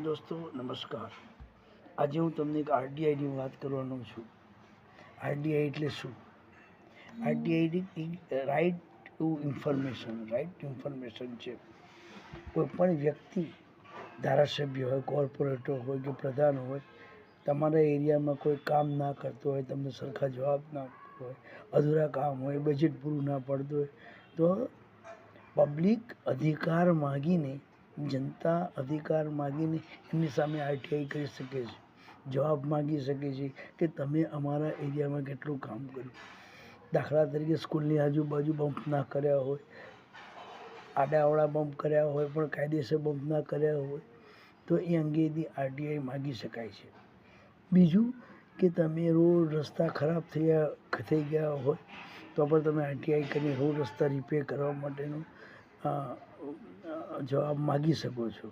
દોસ્તો, નમસ્કાર. આજે હું તમને એક આરટીઆઈની વાત કરવાનો છું. આરટીઆઈ એટલે શું? RTI right to information right to information છે. કોઈપણ વ્યક્તિ, ધારાસભ્ય હોય કોર્પોરેટર હોય કે પ્રધાન હોય, તમારા એરિયામાં કોઈ કામ ના કરતો હોય, તમને સરખા જવાબ ના આપતો હોય, અધૂરા કામ હોય બજેટ પૂરું ના પડતું હોય, તો પબ્લિક અધિકાર માગીને જનતા અધિકાર માગીને એમની સામે આરટીઆઈ કરી શકે છે, જવાબ માગી શકે છે કે તમે અમારા એરિયામાં કેટલું કામ કર્યું. દાખલા તરીકે સ્કૂલની આજુબાજુ બમ્પ ના કર્યા હોય આડાવાળા બમ્પ કર્યા હોય, પણ કાયદેસર બમ્પ ના કર્યા હોય, તો એ અંગેથી આરટીઆઈ માગી શકાય છે. બીજું કે તમે રોડ રસ્તા ખરાબ થયા થઈ ગયા હોય, તો પણ તમે આરટીઆઈ કરીને રોડ રસ્તા રિપેર કરવા માટેનો જવાબ માગી શકો છો.